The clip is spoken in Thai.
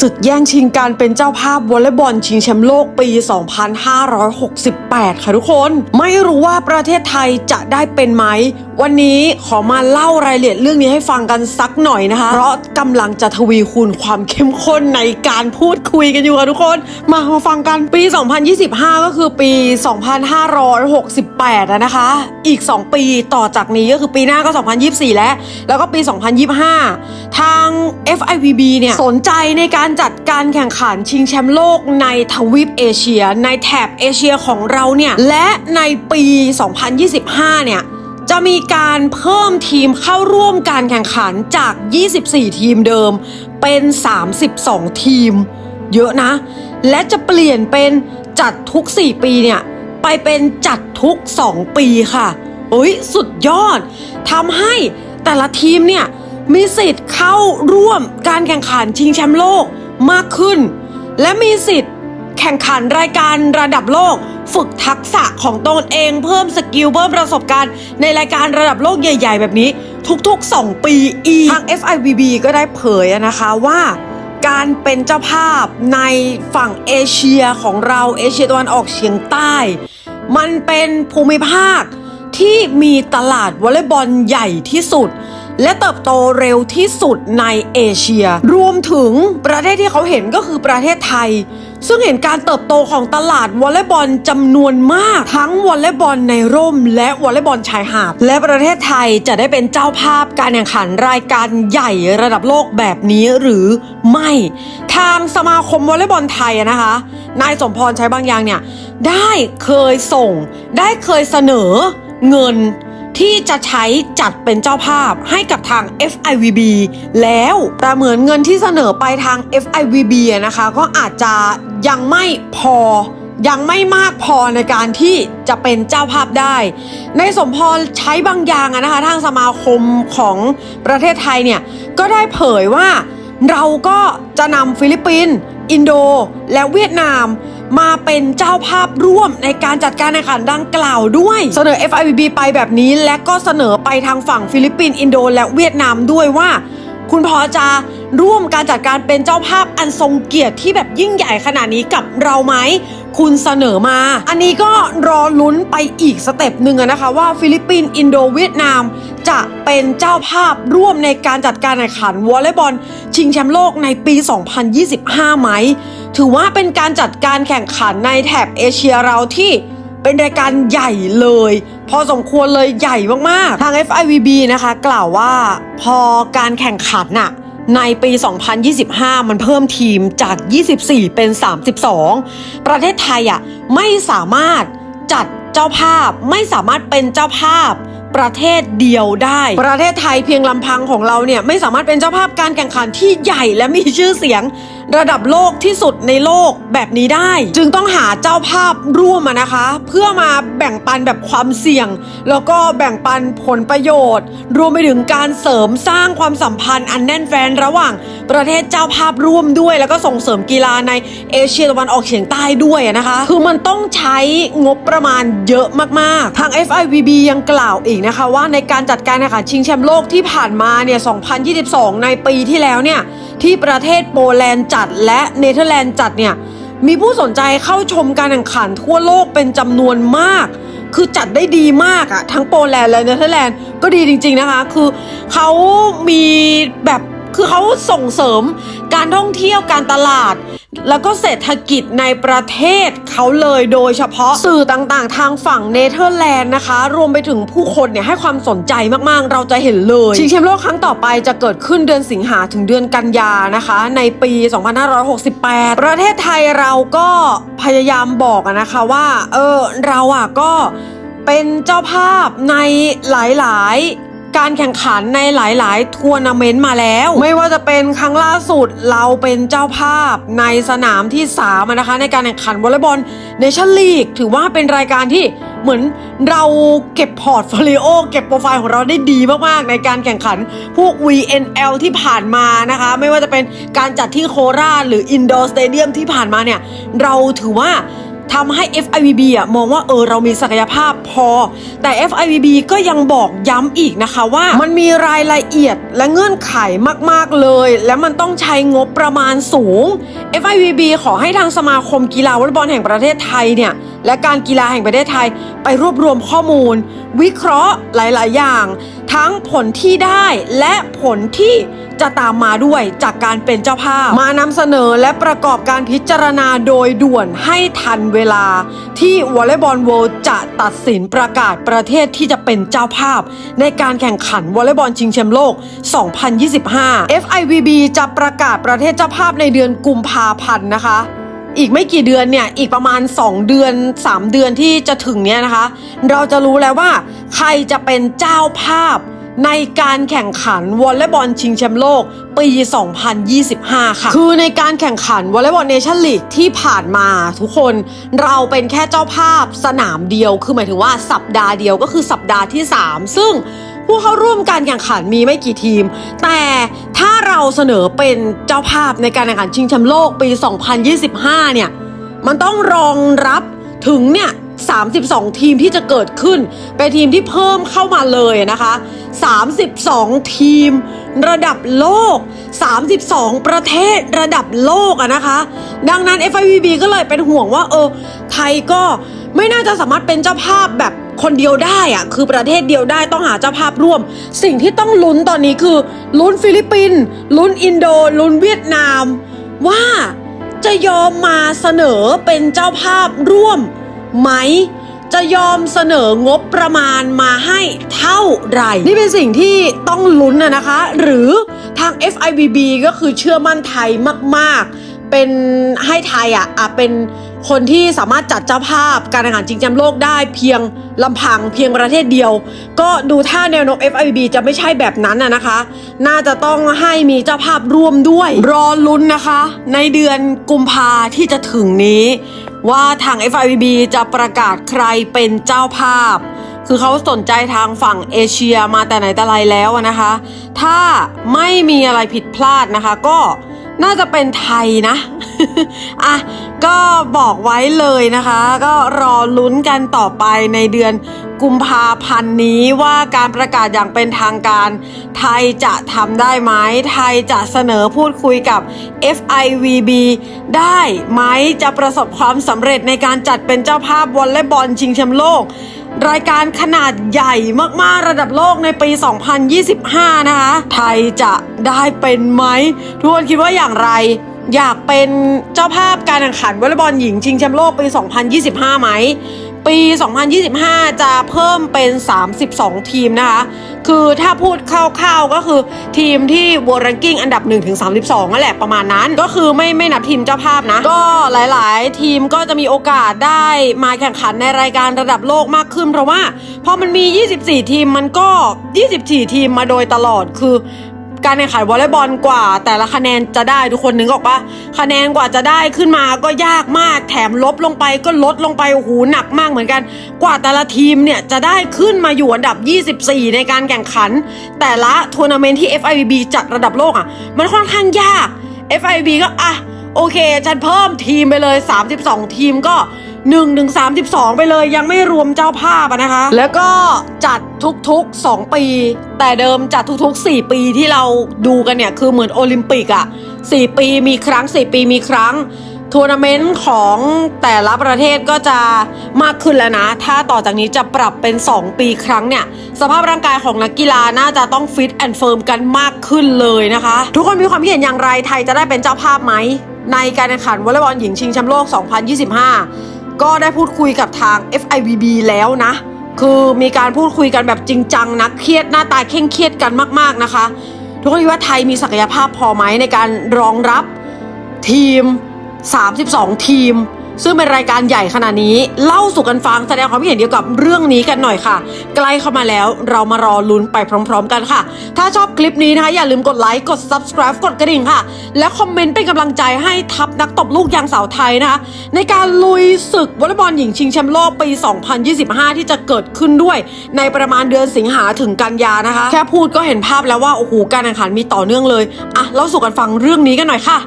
ศึกแย่งชิงการเป็นเจ้าภาพวอลเลย์บอลชิงแชมป์โลกปี 2568 ค่ะทุกคน ไม่รู้ว่าประเทศไทยจะได้เป็นไหมวันนี้ขอมาเล่ารายละเอียดเรื่องนี้ให้ฟังกันสักหน่อยนะคะ เพราะกำลังจะทวีคูณความเข้มข้นในการพูดคุยกันอยู่ค่ะทุกคน มามาฟังกันปี 2025 ก็คือปี 2568อะนะคะ อีก 2 ปีต่อจากนี้ก็คือปีหน้าก็ 2024 แล้ว แล้วก็ปี 2025 ทาง FIVB เนี่ยสนใจในการจัดการแข่งขันชิงแชมป์โลกในทวีปเอเชีย ในแถบเอเชียของเราเนี่ย และในปี 2025 เนี่ย จะมีการเพิ่มทีมเข้าร่วมการแข่งขันจาก 24 ทีมเดิม เป็น 32 ทีม เยอะนะ และจะเปลี่ยนเป็นจัดทุก 4 ปีเนี่ย ไปเป็นจัดทุก 2 ปีค่ะเฮ้ยสุดยอดทำให้แต่ละทีมเนี่ยมีสิทธิ์เข้าร่วมการแข่งขันชิงแชมป์โลกมากขึ้น และมีสิทธิ์แข่งขันรายการระดับโลก ฝึกทักษะของตนเองเพิ่มสกิลเพิ่มประสบการณ์ ในรายการระดับโลกใหญ่ ๆ แบบนี้ ทุกๆ 2 ปีอีกทาง FIVB ก็ได้เผยนะคะว่าการเป็นเจ้าภาพในฝั่งเอเชียของเราเอเชียตะวันออกเฉียงใต้ มันเป็นภูมิภาคที่มีตลาดวอลเลย์บอลใหญ่ที่สุด และเติบโตเร็วที่สุดในเอเชีย รวมถึงประเทศที่เขาเห็นก็คือประเทศไทย ซึ่งเห็นการเติบโตของตลาดวอลเลย์บอลจำนวนมาก ทั้งวอลเลย์บอลในร่ม และวอลเลย์บอลชายหาด และประเทศไทยจะได้เป็นเจ้าภาพการแข่งขันรายการใหญ่ระดับโลกแบบนี้หรือไม่ ทางสมาคมวอลเลย์บอลไทยนะคะ นายสมพรใช้บางอย่างเนี่ยได้เคยส่ง ได้เคยเสนอเงิน ที่จะใช้จัดเป็นเจ้าภาพให้กับทาง FIVB แล้วแต่เหมือนเงินที่เสนอไปทาง FIVB นะคะ ก็อาจจะยังไม่พอยังไม่มากพอในการที่จะเป็นเจ้าภาพได้ ในสมพรใช้บางอย่างนะคะ ทางสมาคมของประเทศไทยเนี่ย ก็ได้เผยว่าเราก็จะนำฟิลิปปินส์อินโด และเวียดนาม มาเป็นเจ้าภาพร่วมในการจัดการแข่งขันดังกล่าวด้วย เสนอ FIVB ไปแบบนี้และก็เสนอไปทางฝั่งฟิลิปปินส์อินโดและเวียดนามด้วยว่า คุณพอจะร่วมการจัดการเป็นเจ้าภาพอันทรงเกียรติที่แบบยิ่งใหญ่ขนาดนี้กับเราไหมคุณเสนอมา อันนี้ก็รอลุ้นไปอีกสเต็ปหนึ่งนะคะว่าฟิลิปปินส์อินโดเวียดนาม จะเป็นเจ้าภาพร่วมในการจัดการแข่งขันวอลเลย์บอล ชิงแชมป์โลกในปี 2025 ไหม ถือว่าเป็นการจัดการแข่งขันในแถบเอเชียเราที่เป็นรายการใหญ่เลย พอสมควรเลยใหญ่มากๆ ทาง FIVB นะคะ กล่าวว่าพอการแข่งขันน่ะในปี 2025 มันเพิ่มทีมจาก 24 เป็น 32 ประเทศไทยอะไม่สามารถจัดเจ้าภาพ ไม่สามารถเป็นเจ้าภาพประเทศเดียวได้ ประเทศไทยเพียงลำพังของเราเนี่ยไม่สามารถเป็นเจ้าภาพการแข่งขันที่ใหญ่และมีชื่อเสียง ระดับโลกที่สุดในโลกแบบนี้ได้ จึงต้องหาเจ้าภาพร่วมนะคะ เพื่อมาแบ่งปันแบบความเสี่ยง แล้วก็แบ่งปันผลประโยชน์ รวมไปถึงการเสริมสร้างความสัมพันธ์อันแน่นแฟนระหว่างประเทศเจ้าภาพร่วมด้วย แล้วก็ส่งเสริมกีฬาในเอเชียตะวันออกเฉียงใต้ด้วยนะคะ คือมันต้องใช้งบประมาณเยอะมากๆ ทาง FIVB ยังกล่าวอีกนะคะว่าในการจัดการแข่งขันชิงแชมป์โลกที่ผ่านมาเนี่ย 2022 ในปีที่แล้วเนี่ย ที่ประเทศโปแลนด์จัดและเนเธอร์แลนด์จัดเนี่ยมีผู้สนใจเข้าชมการแข่งขันทั่วโลกเป็นจำนวนมาก คือจัดได้ดีมากอะทั้งโปแลนด์และเนเธอร์แลนด์ก็ดีจริง ๆนะคะ คือเขามีแบบคือเขาส่งเสริมการท่องเที่ยวการตลาด แล้วก็เศรษฐกิจในประเทศเขาเลยโดยเฉพาะสื่อต่างๆ ทางฝั่งเนเธอร์แลนด์นะคะ รวมไปถึงผู้คนเนี่ยให้ความสนใจมากๆ เราจะเห็นเลยชิงแชมป์โลกครั้งต่อไปจะเกิดขึ้นเดือนสิงหาถึงเดือนกันยานะคะ ในปี 2568 ประเทศไทยเราก็พยายามบอกนะคะว่าเออเราอะก็เป็นเจ้าภาพในหลายๆ การแข่งขันในหลาย ๆ ทัวร์นาเมนต์มาแล้ว ไม่ว่าจะเป็นครั้งล่าสุดเราเป็นเจ้าภาพในสนามที่3นะคะ ในการแข่งขันวอลเลย์บอลเนชั่นลีกถือว่าเป็นรายการที่เหมือนเราเก็บพอร์ตโฟลิโอเก็บโปรไฟล์ของเราได้ดีมาก ๆ ในการแข่งขันพวก VNL ที่ผ่านมานะคะ ไม่ว่าจะเป็นการจัดที่โคราชหรืออินดอร์สเตเดียมที่ผ่านมาเนี่ย เราถือว่า ทำให้ FIVB อะมองว่าเออเรามีศักยภาพพอ แต่ FIVB ก็ยังบอกย้ำอีกนะคะว่า มันมีรายละเอียดและเงื่อนไขมาก ๆ เลย และมันต้องใช้งบประมาณสูง FIVB ขอให้ทางสมาคมกีฬาวอลเลย์บอลแห่งประเทศไทยเนี่ย และการกีฬาแห่งประเทศไทยไปรวบรวมข้อมูล วิเคราะห์หลาย ๆ อย่าง ทั้งผลที่ได้และผลที่จะตามมาด้วยจากการเป็นเจ้าภาพ มานำเสนอและประกอบการพิจารณาโดยด่วนให้ทันเวลา ที่วอลเลย์บอลโวลจะตัดสินประกาศประเทศที่จะเป็นเจ้าภาพ ในการแข่งขันวอลเลย์บอลชิงแชมป์โลก 2025 FIVB จะประกาศประเทศเจ้าภาพในเดือนกุมภาพันธ์นะคะ อีกไม่กี่เดือนเนี่ย อีกประมาณ 2 เดือน 3 เดือนที่จะถึงเนี่ยนะคะ เราจะรู้แล้วว่า ใครจะเป็นเจ้าภาพในการแข่งขันวอลเลย์บอลชิงแชมป์โลก ปี 2025 ค่ะ คือในการแข่งขันวอลเลย์บอลเนชั่นลีกที่ผ่านมาทุกคนเราเป็นแค่เจ้าภาพสนามเดียว คือหมายถึงว่าสัปดาห์เดียวก็คือสัปดาห์ที่ 3 ซึ่งผู้เข้าร่วมการแข่งขันมีไม่กี่ทีม แต่ ถ้าเราเสนอเป็นเจ้าภาพในการแข่งขันชิงแชมป์โลกปี 2025 เนี่ย มันต้องรองรับถึงเนี่ย 32 ทีมที่จะเกิดขึ้น เป็นทีมที่เพิ่มเข้ามาเลยนะคะ 32 ทีมระดับโลก 32 ประเทศระดับโลกอะนะคะ ดังนั้น FIVB ก็เลยเป็นห่วงว่าเออไทยก็ไม่น่าจะสามารถเป็นเจ้าภาพแบบ คนเดียวได้อะคือประเทศเดียวได้ต้องหาเจ้าภาพร่วม สิ่งที่ต้องลุ้นตอนนี้คือ ลุ้นฟิลิปปินส์ลุ้นอินโดลุ้นเวียดนาม ว่าจะยอมมาเสนอเป็นเจ้าภาพร่วมไหมจะยอมเสนองบประมาณมาให้เท่าไหร่ นี่เป็นสิ่งที่ต้องลุ้นนะนะคะ หรือทาง FIVB ก็คือเชื่อมั่นไทยมาก ๆ เป็นให้ไทยอะอะเป็น คนที่สามารถจัดเจ้าภาพการแข่งขันชิงแชมป์โลกได้เพียงลำพังเพียงประเทศเดียว ก็ดูท่าแนวโน้ม FIB จะไม่ใช่แบบนั้นนะคะ น่าจะต้องให้มีเจ้าภาพร่วมด้วย รอลุ้นนะคะ ในเดือนกุมภาที่จะถึงนี้ ว่าทาง FIB จะประกาศใครเป็นเจ้าภาพ คือเขาสนใจทางฝั่งเอเชียมาแต่ไหนแต่ไรแล้วนะคะ ถ้าไม่มีอะไรผิดพลาดนะคะ ก็น่าจะเป็นไทยนะ อะก็บอกไว้เลยนะคะ ก็รอลุ้นกันต่อไปในเดือนกุมภาพันธ์นี้ว่าการประกาศอย่างเป็นทางการ ไทยจะทำได้ไหมไทยจะเสนอพูดคุยกับ FIVB ได้ไหมจะประสบความสำเร็จในการจัดเป็นเจ้าภาพวอลเลย์บอลชิงแชมป์โลก รายการขนาดใหญ่มาก ๆ ระดับโลกในปี 2025 นะคะ ไทยจะได้เป็นไหม ทุกคนคิดว่าอย่างไร อยากเป็นเจ้าภาพการแข่งขันวอลเลย์บอลหญิงชิงแชมป์โลกปี 2025 ไหม ปี 2025 จะเพิ่มเป็น 32 ทีมนะคะ คือถ้าพูดคร่าวๆก็คือทีมที่ World Ranking อันดับ 1 ถึง 32นั่นแหละประมาณนั้น ก็คือไม่ไม่นับทีมเจ้าภาพนะ ก็หลายๆ ทีมก็จะมีโอกาสได้มาแข่งขันในรายการระดับโลกมากขึ้น เพราะว่าพอมันมี 24 ทีมมันก็ 24 ทีมมาโดยตลอดคือ การแข่งขันวอลเลย์บอลกว่า แต่ละคะแนนจะได้ทุกคนนึกออกปะคะแนนกว่าจะได้ขึ้นมาก็ยากมากแถมลบลงไปก็ลดลงไปโอ้โหหนักมากเหมือนกัน กว่าแต่ละทีมเนี่ยจะได้ขึ้นมาอยู่อันดับ 24 ในการแข่งขัน แต่ละทัวร์นาเมนต์ที่ FIVB จัดระดับโลกอะ มันค่อนข้างยาก FIVB ก็อะโอเค ฉันเพิ่มทีมไปเลย 32 ทีมก็ 1ถึง32ไปเลยยังไม่รวมเจ้าภาพอะนะคะ แล้วก็จัดทุกๆ 2 ปี แต่เดิมจัดทุกๆ 4 ปีที่เราดูกันเนี่ย คือเหมือนโอลิมปิกอะ4ปีมีครั้ง 4 ปีมีครั้งทัวร์นาเมนต์ของแต่ละประเทศก็จะมากขึ้นแล้วนะ ถ้าต่อจากนี้จะปรับเป็น 2 ปีครั้งเนี่ย สภาพร่างกายของนักกีฬาน่าจะต้องฟิตแอนด์เฟิร์มกันมากขึ้นเลยนะคะ ทุกคนมีความคิดเห็นอย่างไรไทยจะได้เป็นเจ้าภาพไหม ในการแข่งขันวอลเลย์บอลหญิงชิงแชมป์โลก 2025 ก็ได้พูดคุยกับทาง FIVB แล้วนะ คือมีการพูดคุยกันแบบจริงจังนะเครียดหน้าตาเคร่งเครียดกันมากๆนะคะ ทุกคนคิดว่าไทยมีศักยภาพพอไหมในการรองรับทีม 32 ทีม ซึ่งเป็นรายการใหญ่ขนาดนี้ เล่าสู่กันฟังแสดงความคิดเห็นเกี่ยวกับเรื่องนี้กันหน่อยค่ะ ใกล้เข้ามาแล้วเรามารอลุ้นไปพร้อม ๆ กันค่ะ ถ้าชอบคลิปนี้นะคะอย่าลืมกดไลค์กด subscribe กดกระดิ่งค่ะ และคอมเมนต์เป็นกำลังใจให้ทัพนักตบลูกยางสาวไทยนะคะ ในการลุยศึกวอลเลย์บอลหญิงชิงแชมป์โลกปี 2025 ที่จะเกิดขึ้นด้วย ในประมาณเดือนสิงหาถึงกันยานะคะ แค่พูดก็เห็นภาพแล้วว่าโอ้โหการแข่งขันมีต่อเนื่องเลยอะเล่าสู่กันฟังเรื่องนี้กันหน่อยค่ะ